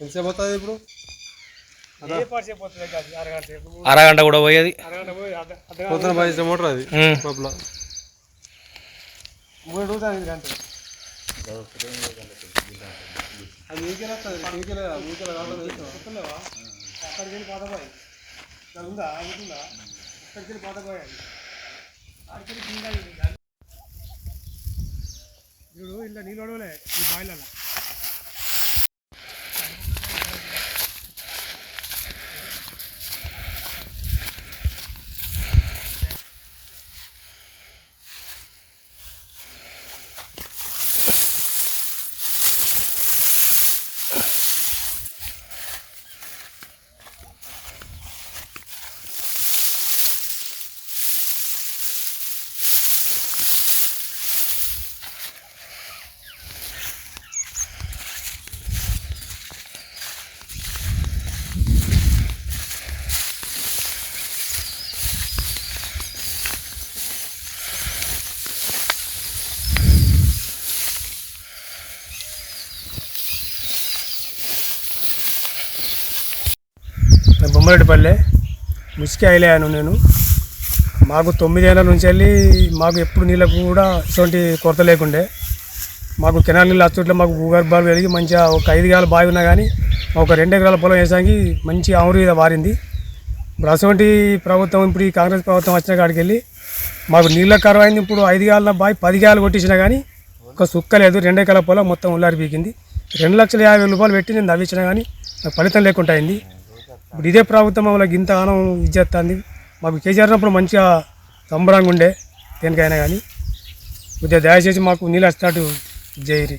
ఎంతసేపు అవుతుంది ఇప్పుడు అరగంట కూడా పోయేది? పొద్దున పది మోటార్ అది. లోపల మూడు గంటలు. అది అక్కడికి వెళ్ళి పాత పోయి ఉందా? అక్కడికి వెళ్ళి పాత పోయాలి అక్కడికి వెళ్ళి కింద ఇది. చూడు నేను బొమ్మరెడ్డిపల్లె ముసికి అయ్యలేను నేను. మాకు తొమ్మిదేళ్ళ నుంచి వెళ్ళి మాకు ఎప్పుడు నీళ్ళకు కూడా ఇటువంటి కొరత లేకుండే. మాకు కెనాల్ నీళ్ళు వచ్చుట్ల మాకు భూగర్భాలు వెలిగి మంచిగా ఒక ఐదు గాలు బావి ఉన్నా కానీ ఒక రెండు ఎకరాల పొలం వేసానికి మంచి ఆమురు వారింది. ఇప్పుడు అటువంటి ప్రభుత్వం ఇప్పుడు ఈ కాంగ్రెస్ ప్రభుత్వం వచ్చిన కాడికి వెళ్ళి మాకు నీళ్ళ కరువు అయింది ఇప్పుడు ఐదు గాల బావి పది గాలు కొట్టించినా కానీ ఒక సుక్క లేదు. రెండు ఎకరాల పొలం మొత్తం ఉల్లారి పీకింది. రెండు లక్షల యాభై వేల రూపాయలు పెట్టి నేను నవ్వించినా కానీ నాకు ఫలితం లేకుండా అయింది. ఇప్పుడు ఇదే ప్రభుత్వం మమ్మల్ని ఇంత ఆనం ఇచ్చేస్తుంది మాకు కేసీఆర్ ఉన్నప్పుడు మంచిగా సంబరంగా ఉండే దేనికైనా కానీ. కొద్దిగా దయచేసి మాకు నీళ్ళు వస్తాడు జైరి.